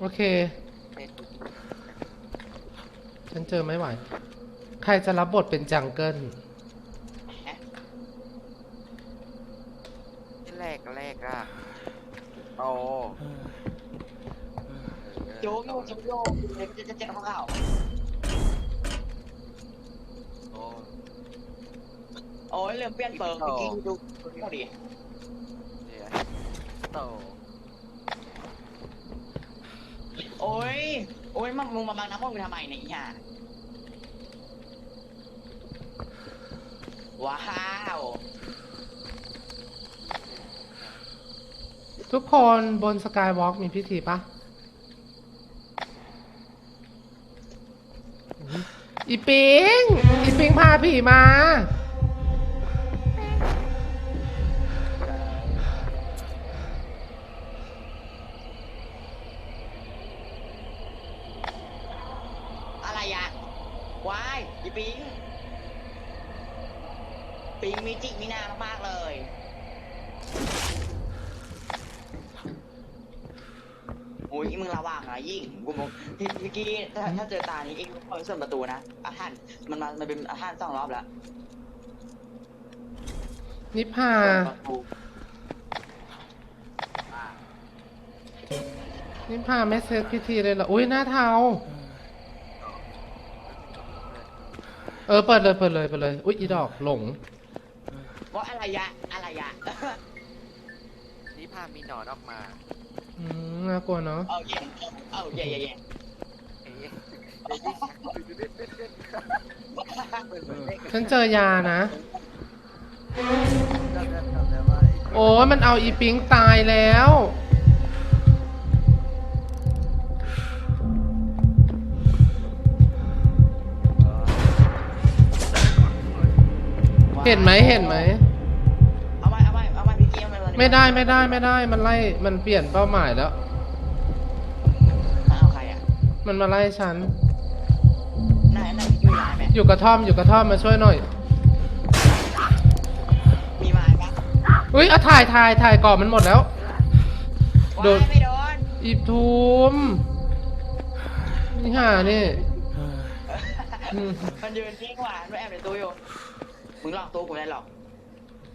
โอเคเฟซบุ๊กฉันเจอไม่ไหว ใครจะรับบทเป็นจังเกิลที่แรกแรกอะโตโยกโยกโยกโยกเด็กจะจะจะเขาเข่าโอ้โอ้ยเริ่มเปลี่ยนเปิงเมื่อกี้ดูดูดิเดี๋ยวโต โอ้ย โอ้ยมึงมึงมาบังน้ำมึงทำไมเนี่ยอีห่าว้าวทุกคนบนสกายวอล์กมีพิธีปะอีปิง อีปิงพาผีมา วายอีปิง ปิงมีจิกมีนามากๆเลย โอ้ยมึงระวังนะยิ่งกูบอกพี่เมื่อกี้ถ้าถ้าเจอตานี้เองเปิดส่วนประตูนะอาหารมันมามันเป็นอาหารสองรอบแล้วนิพาประตูนิพาไม่เซตพิธีเลยเหรอ อุ้ยหน้าเทา เออเปิดเลยเปิดเลยเปิดเลยอุ้ยอีดอกหลงว่าอะไรยะอะไรยะนี่พามีหนอนออกมาอืมน่ากลัวเนาะเอาเย่เอาเย่เย่เย่เอ๊ะเดี๋ยวยิ่งชักดูดูดูดูดูเหมือนเหมือนเล่นกับฉันเจอยานะ จำได้จำได้ว่าไโอ้ยมันเอาอีปิงตายแล้ว เห็นไหมเห็นไหม เอาไว้เอาไว้เอาไว้พี่เกียร์มาเลยไม่ได้ไม่ได้ไม่ได้ มันไล่มันเปลี่ยนเป้าหมายแล้ว เอาใครอะมันมาไล่ฉันไหนไหนมีไม้ไหมอยู่กระท่อมอยู่กระท่อมมาช่วยหน่อย มีไม้ปะอุ้ยเอาถ่ายถ่ายถ่ายก่อนมันหมดแล้ว โดน ว้ายไม่โดนอีทูมนี่ห่านี่อืมมันยืนทิ้งหวานไม่แอบในตู้อยู่ มึงหลอกตู้กูไม่ได้หรอก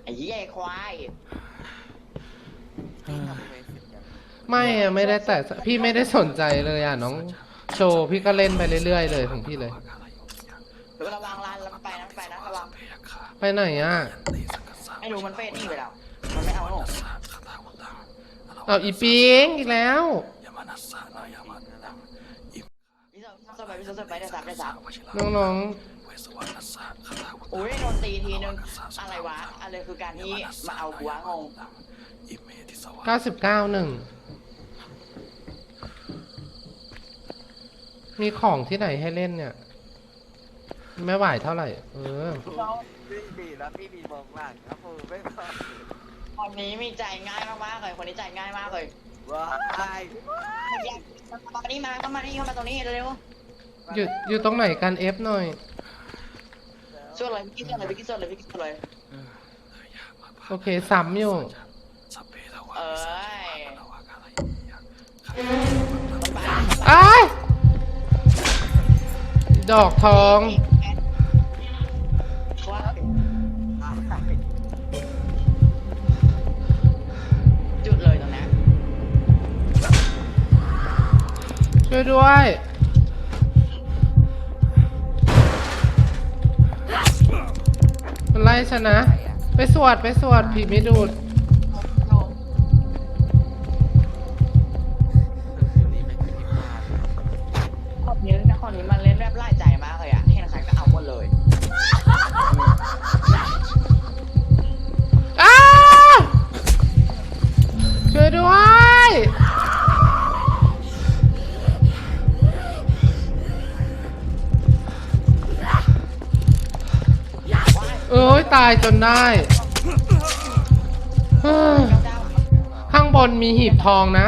ไอ้เหี้ยไอ้ควายพี่ทำเฟซบุ๊กยังไม่อะไม่ได้แต่พี่ไม่ได้สนใจเลยอะน้องโชว์พี่ก็เล่นไปเรื่อยๆเลยของพี่เลย เดี๋ยวระวังลานแล้วมันไปนะมันไปนะระวังไปไหนอะไม่รู้มันเฟดนิ่งไปแล้วมันไม่เอาหนูเอาอีปิงอีกแล้วพี่เซอร์พี่เซอร์ไปพี่เซอร์ไปได้สามได้สามน้อง อุ้ยโดนตีทีนึง อะไรวะ อะไรคือการที่มาเอากูวะงงๆเก้าสิบเก้าหนึ่ง มีของที่ไหนให้เล่นเนี่ย ไม่ไหวเท่าไหร่ เออ พี่ดีแล้วพี่มีมองหลังครับผมไม่พอคนนี้มีใจง่ายมากๆเลย คนนี้ใจง่ายมากเลยว้ายมานี่มาเข้ามานี่เข้ามาตรงนี้เร็วอยู่อยู่ตรงไหนกันเอฟหน่อยๆ ช่วยเลยพี่กิ๊กช่วยเลยพี่กิ๊กช่วยเลยพี่กิ๊กช่วยเลยโอเคซ้ำอยู่เอ้ยมันไปอ้ายดอกทอง ว่าจุดเลยตรงนั้นช่วยด้วย มันไล่ชนนะ ไปสวดไปสวดผีไม่ดูด ตายจนได้ข้างบนมีหีบทองนะ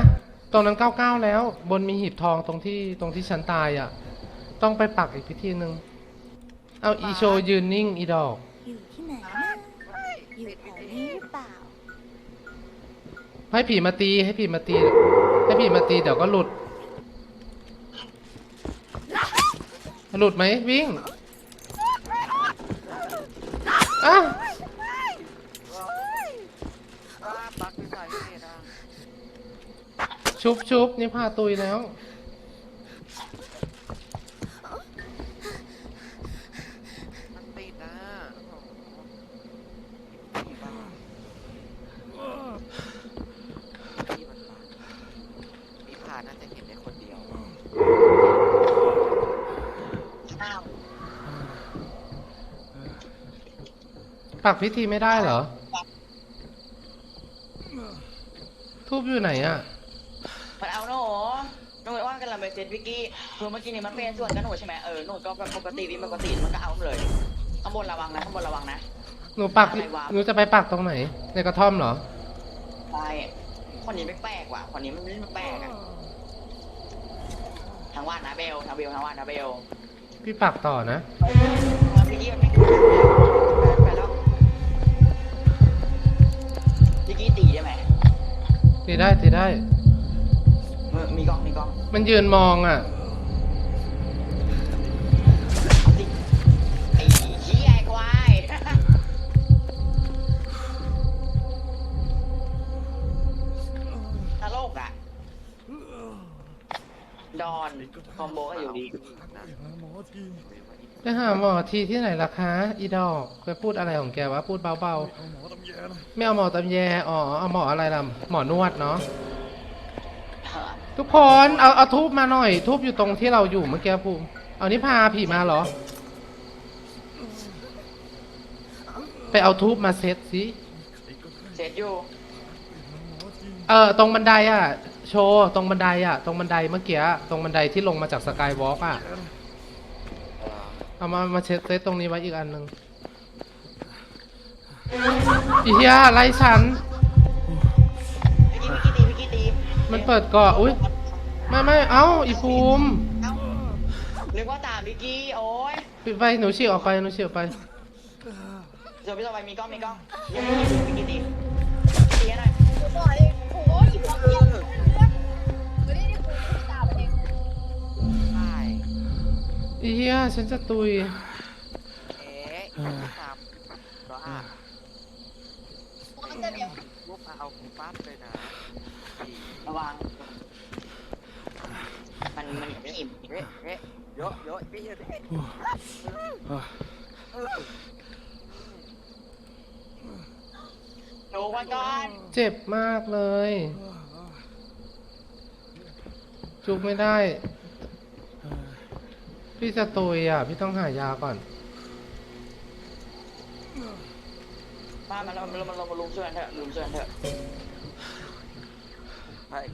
ตรงนั้นเก้าเก้าแล้ว บนมีหีบทองตรงที่ตรงที่ฉันตายอะ ต้องไปปักอีกพิธีหนึ่งเอาอีโชยืนนิ่งอีดอกให้ผีมาตีให้ผีมาตี ให้ผีมาตีเดี๋ยวก็หลุด หลุดไหมวิ่ง อ้าวว่าบักไม่ใส่เน็ตอะ ชุบชุบนี่พาตุยแล้ว มันติดนะโอ้โหนี่บ้าที่มันมามีผ่านน่าจะเห็นได้คนเดียว อ้าว ปักพิธีไม่ได้เหรอ ทูบอยู่ไหนอะ มันเอาหนูหนูว่ากันละเมเซตวิกกี้คือเมื่อกี้นี่มันเป็นส่วนกันหนูใช่ไหมเออหนูก็แบบปกติวิ่งปกติมันก็เอาเลยข้างบนระวังนะข้างบนระวังนะหนูปักอะไรวะหนูจะไปปักตรงไหน ในกระท่อมเหรอใช่คนนี้ไม่แปลกว่ะคนนี้มันไม่แปลกอะทางวาดนะเบลทางเบลทางวาดนะเบลพี่ปักต่อนะวิกกี้มันไม่ ตีได้ตีได้มือมีกล้องมีกล้องมันยืนมองอะ เอาสิไอ้ขี้ไอ้ควายตลกอะ ดอน คอมโบก็อยู่ดีนะ ไปหาหมอทีที่ไหนล่ะคะ อีดอกไปพูดอะไรของแกวะพูดเบาๆไม่เอาหมอตำแยอ๋อเอาหมออะไรล่ะหมอนวดเนาะทุกคนเอาเอาทูบมาหน่อย ทูบอยู่ตรงที่เราอยู่เมื่อกี้ภูมิเอานี่พาผีมาเหรอ ไปเอาทูบมาเซตสิเสร็จอยู่เออตรงบันไดอะโชว์ตรงบันไดอะตรงบันไดเมื่อกี้ตรงบันไดที่ลงมาจากสกายวอล์กอะ เอามามาเช็ดเซตตรงนี้ไว้อีกอันหนึ่งอีเหี้ยไล่ฉันวิกกี้วิกกี้ตีวิกกี้ตีมันเปิดเกาะอุ้ยไม่ไม่เอ้าอีภูมิเอ้านึกว่าตามวิกกี้โอ้ยปิดไฟหนูฉีกออกไปหนูฉีกออกไป เดี๋ยวพี่ต่อไปมีกล้องมีกล้องวิกกี้ตีตี อีเหี้ยฉันจะตุย เอ๊ะอีกสามก็อะมันจะเดียวลูกมาเอากูปั๊บเลยนะสี่ระวัง มันมันไม่อิ่มเฮ้เฮ้เยอะเยอะพี่เฮ้ยดูไว้ก่อนเจ็บมากเลย จุกไม่ได้ พี่จะตุยอะ พี่ต้องหายาก่อนมามาเรามาเรามาเรามาลุมช่วยกันเถอะลุมช่วยกันเถอะเฮ้ย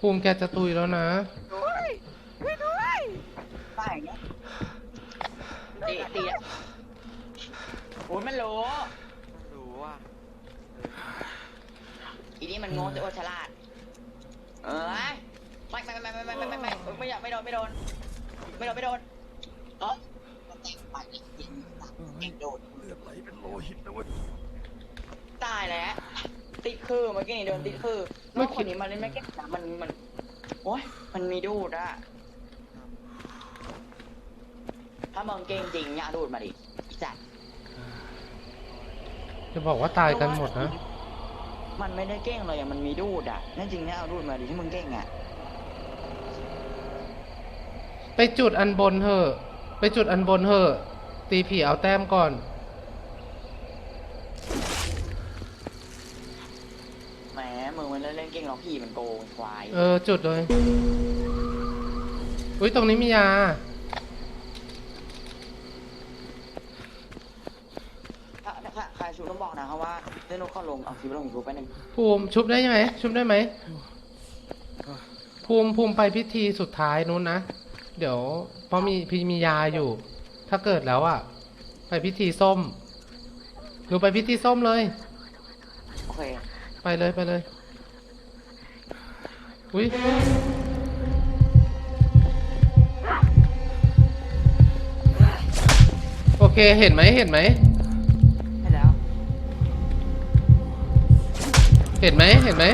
ภูมิแกจะตุยแล้วนะ ด้วยช่วยด้วยไปอย่างเงี้ยตีตีอะโอ้ยมันรู้มันรู้ว่าอีนี่มันโง่แต่ว่าฉลาด เอ้ยไม่ไม่ไม่ไม่ไม่ไม่ไม่ไม่ไม่ไม่อยากไม่โดนไม่โดน ไม่โดนไม่โดนเอ้ยมันแตกไปอีกยิงยิงโดนเลือดไหลเป็นโลหิตนะเว้ยตายแล้ว ติดคือเมื่อกี้นี่โดนติดคือเมื่เมื่ออกี้คนนี้มาเล่นไม่เก่งนะมันมันโอ้ยมันมีดูดอะถ้ามึงเก่งจริงอย่าดูดมาดิอีจัดจะบอกว่าตายกันหมดนะ มันไม่ได้เก่งเลยอะมันมีดูดอะนั่นจริงเนี่ยเอาดูดมาดิที่มึงเก่งอะ ไปจุดอันบนเถอะ ไปจุดอันบนเถอะ ตีผีเอาแต้มก่อน แหมมึงมันเล่นเล่นเก่งหรอกพี่มันโกงควายเออ จุดเลย อุ้ยตรงนี้มียา ถ้าถ้าใครชูต้องบอกนะครับว่าเล่นนกเข้าลงเอาคลิปลงยูทูบไปหนึ่งภูมิชุบได้ไหมชุบได้ไหมภูมิภูมิไปพิธีสุดท้ายนู้นนะ เดี๋ยวเพราะมีพี่มียาอยู่ ถ้าเกิดแล้วอะไปพิธีส้มหนูไปพิธีส้มเลย โอเคไปเลยไปเลยอุ้ยโอเคเห็นไหมเห็นไหมให้แล้ว เห็นไหมเห็นไหม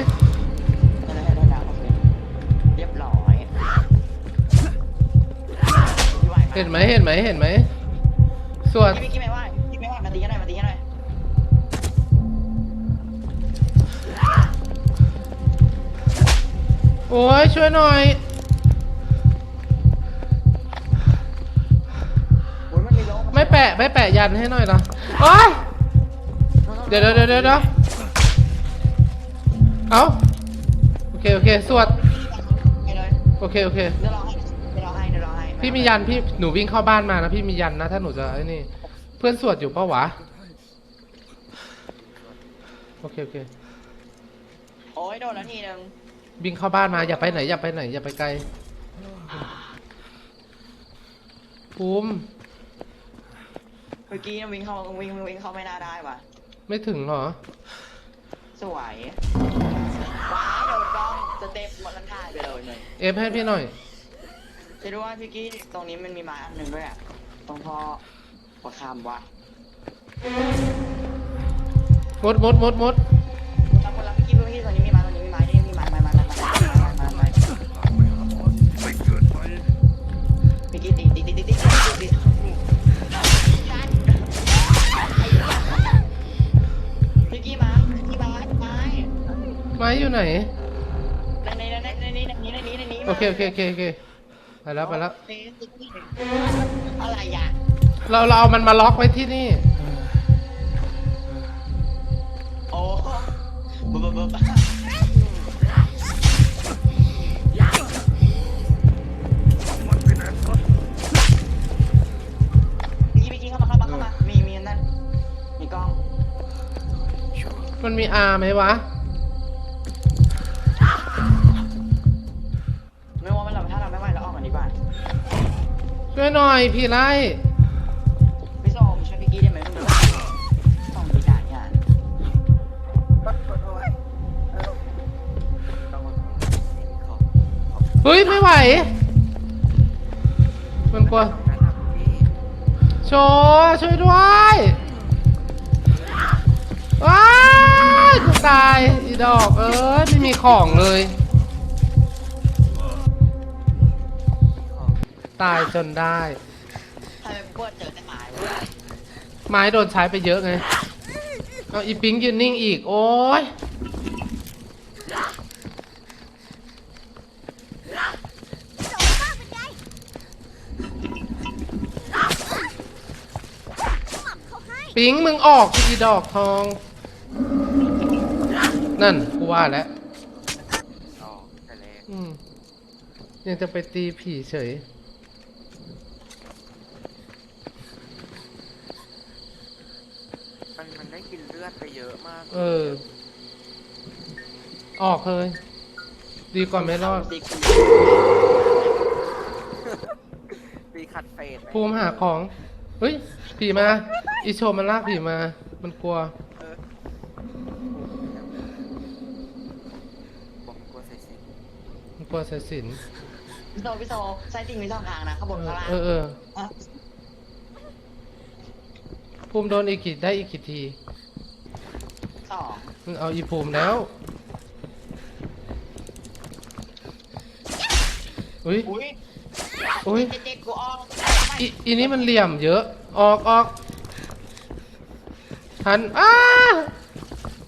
เคเรียบร้อยพี่ไหวไหมเห็นไหมเห็นไหมเห็นไหมสวดพี่กี้ไม่ว่าพี่ไม่ว่ามาตีกันหน่อยมาตีกันหน่อยโอ้ยช่วยหน่อยโอ้ยมันมีโลไม่แปะไม่แปะยันให้หน่อยนะโอ้ยเดี๋ยวเดี๋ยวเดี๋ยวเดี๋ยวเดี๋ยวเอาโอเคโอเคสวดไปเลยโอเคโอเค เดี๋ยวรอให้ พี่มียันพี่หนูวิ่งเข้าบ้านมานะพี่มียันนะถ้าหนูจะไอ้นี่ เพื่อนสวดอยู่ปะวะ โอเคโอเคโอ้ยโดนแล้วทีนึงวิ่งเข้าบ้านมาอย่าไปไหนอย่าไปไหนอย่าไปไกลภูมิเมื่อกี้วิ่งเข้าวิ่งวิ่งเข้าไม่น่าได้ว่ะไม่ถึงเหรอ สวยว้ายโดนกล้องสเต็ปหมดลันท่ายไปเลยเลยเอฟให้พี่หน่อย คิดว่าพี่กี้ตรงนี้มันมีไม้อันหนึ่งด้วยอะตรงพอหัวคามวะดมดมดมดมดตามคนรับพี่กี้พี่กี้ตรงนี้มีไม้ตรงนี้มีไม้นี่มีไม้ไม้ไม้ไม้ไม้ไม้ไม้พี่กี้ตีตีพี่กี้ม้าม้ไม้อยู่ไหนในในในในในนี้ในนี้ในนี้โอเคโอเคโอเคโอเค ไปแล้วไปแล้วอะไรอะเราเราเอามันมาล็อกไว้ที่นี่ โอ้บ๊บบ๊บพี่พี่เข้ามาเข้ามาเข้ามามีมีนั่นมีกล้องมันมีอาไหมวะ ช่วยหน่อยพี่ไล่พี่โซมช่วยพี่กี้ได้ไหมมึงต้องมีด่านงานเฮ้ยไม่ไหว มันกลัวโชว์ช่วยด้วยว้ายกูตายอีดอกเอ้ยไม่มีของเลย ตายจนได้ ทำไมพวกเจอแต่หมายวะไม้โดนใช้ไปเยอะไง เอาอีปิงยืนนิ่งอีก โอ้ยปิงมึงออกอีดอกทอง นั่นกูว่าแล้วอ๋อแต่แรก อืมยังจะไปตีผีเฉย มันมันได้กินเลือ ดไปเยอะมากเออ ออกเลย ดีกว่าไม่รอด ตีกูตีขัดเฟสภูมิหาของ เฮ้ย ผีมาอีโชว์มันลากผีมา มันกลัวบอกกลัวใส่สิมันกลัวสายสิญจนพี่โซพี่โซใช้จริงมีสองทางนะข้างบนข้างล่างเออเอออะภูมิโดนอีกกี่ได้อีกกี่ที สองมึงเอาอีภูมิแล้วอุ้ยอุ้ยอุ้ยเจ๊กูออกอีอีนี้มันเหลี่ยมเยอะ ออกออกหันอ้า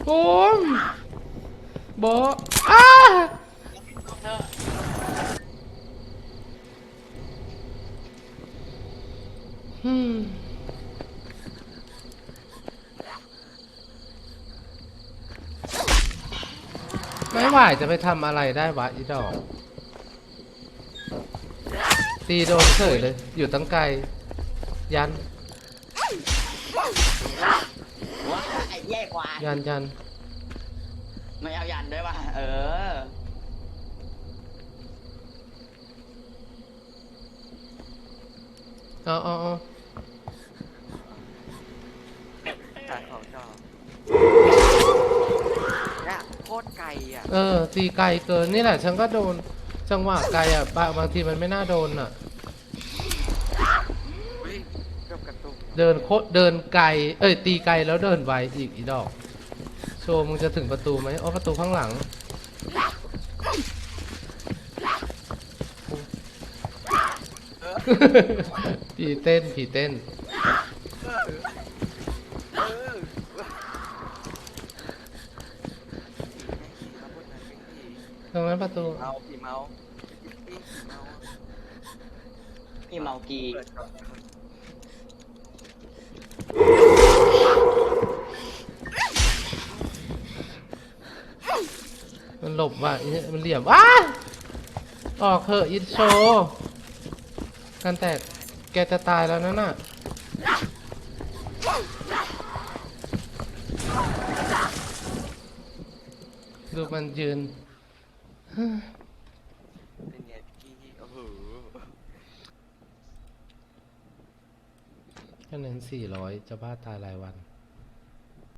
ภูมิโบะอ้าเธออื มไม่ไหวจะไปทำอะไรได้วะอีดอก ตีโดนเฉยเลย อยู่ตั้งไกล ยัน ว้าไอ้แย่กว่ายันยันไม่เอายันด้วยว่ะเออ เอาเอาเอาจ่ายของจอเนี่ย โคตรไกลอะ เออ ตีไกลเกินนี่แหละ ฉันก็โดนจังหวะไกลอะบางบางทีมันไม่น่าโดนอะ เฮ้ยเกือบกระตุกเดินโคตรเดินไกล เอ้ย ตีไกลแล้วเดินไวอีกอีดอก โชว์มึงจะถึงประตูไหมอ๋อประตูข้างหลังเออผีเต้นผีเต้น เออ ตรง นั้นประตูเมาผีเมาผีเมาพี่เมากีเปิดก่อนมันหลบว่ะอีเนี่ยมันเหลี่ยมว้าออกเถอะอินโชกันแตกแกจะตายแล้วนั่นน่ะ ดูมันยืน เป็นไงพี่โอ้โหคะแนนสี่ร้อยจะบ้าตายรายวัน